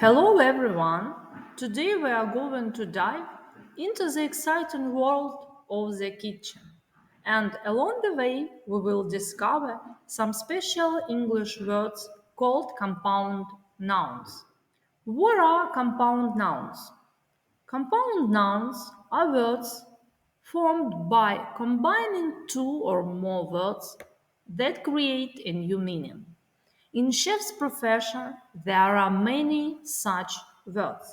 Hello everyone! Today we are going to dive into the exciting world of the kitchen. And along the way, we will discover some special English words called compound nouns. What are compound nouns? Compound nouns are words formed by combining two or more words that create a new meaning. In chef's profession, there are many such words.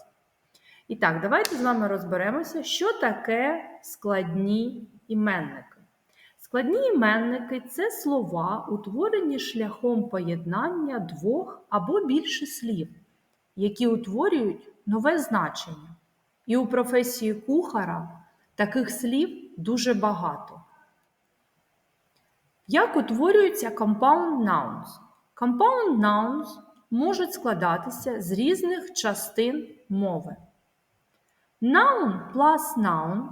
І так, давайте з вами розберемося, що таке складні іменники. Складні іменники це слова, утворені шляхом поєднання двох або більше слів, які утворюють нове значення. І у професії кухара таких слів дуже багато. Як утворюються compound nouns? Compound nouns можуть складатися з різних частин мови. Noun plus noun,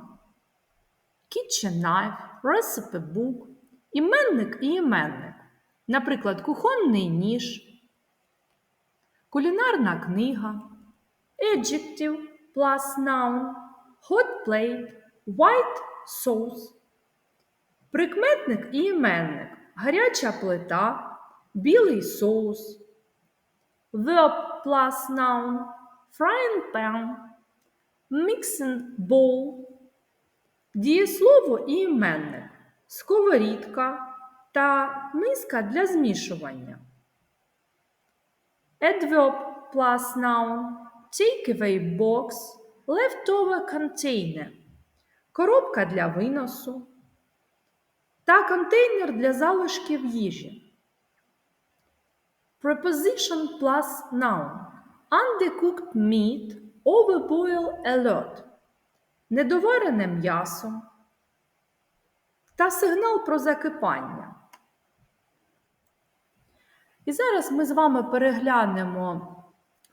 kitchen knife, recipe book, іменник і іменник. Наприклад, кухонний ніж, кулінарна книга, adjective plus noun, hot plate, white sauce, прикметник і іменник, гаряча плита, білий соус, verb plus noun, frying pan, mixing bowl, дієслово і іменник, сковорідка та миска для змішування. Adverb plus noun, takeaway box, leftover container, коробка для виносу та контейнер для залишків їжі. Preposition plus noun. Undercooked meat, overboil alert. Недоварене м'ясо та сигнал про закипання. І зараз ми з вами переглянемо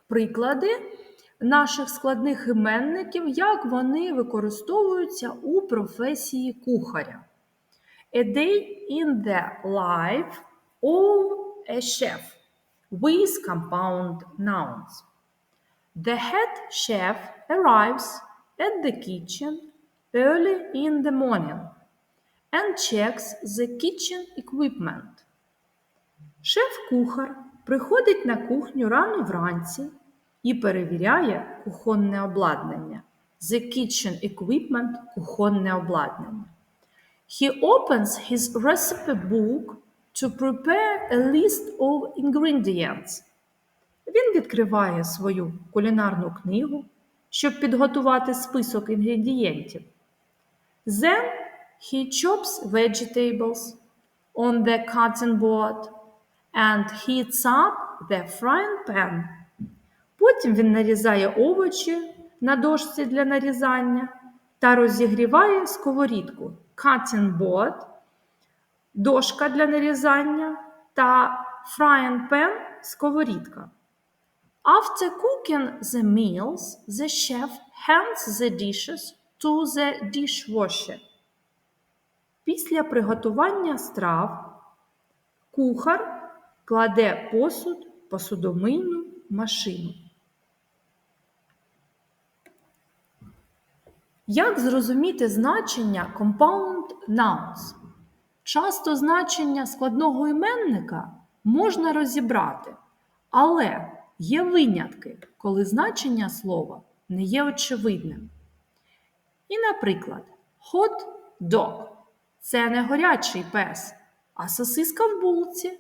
приклади наших складних іменників, як вони використовуються у професії кухаря. A day in the life of a chef with compound nouns. The head chef arrives at the kitchen early in the morning and checks the kitchen equipment. Шеф-кухар приходить на кухню рано вранці і перевіряє кухонне обладнання. The kitchen equipment – кухонне обладнання. He opens his recipe book to prepare a list of ingredients. Він відкриває свою кулінарну книгу, щоб підготувати список інгредієнтів. Then he chops vegetables on the cutting board and heats up the frying pan. Потім він нарізає овочі на дошці для нарізання та розігріває сковорідку cutting board, дошка для нарізання та frying pan сковорідка. After cooking the meals, the chef hands the dishes to the dishwasher. Після приготування страв кухар кладе посуд посудомийну машину. Як зрозуміти значення compound nouns? Часто значення складного іменника можна розібрати, але є винятки, коли значення слова не є очевидним. І, наприклад, hot dog – це не горячий пес, а сосиска в булці.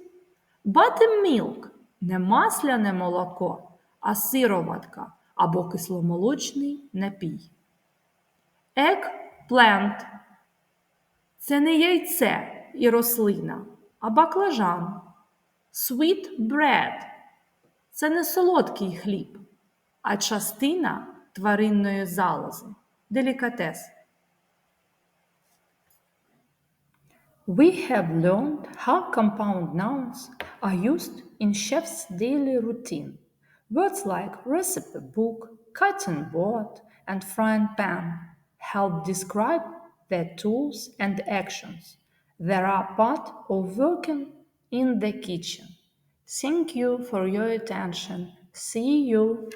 Buttermilk – не масляне молоко, а сироватка або кисломолочний напій. Eggplant – це не яйце і рослина, а баклажан. Sweet bread – це не солодкий хліб, а частина тваринної залози. Делікатес. We have learned how compound nouns are used in chef's daily routine. Words like recipe book, cutting board, and frying pan help describe their tools and actions that are part of working in the kitchen. Thank you for your attention See you!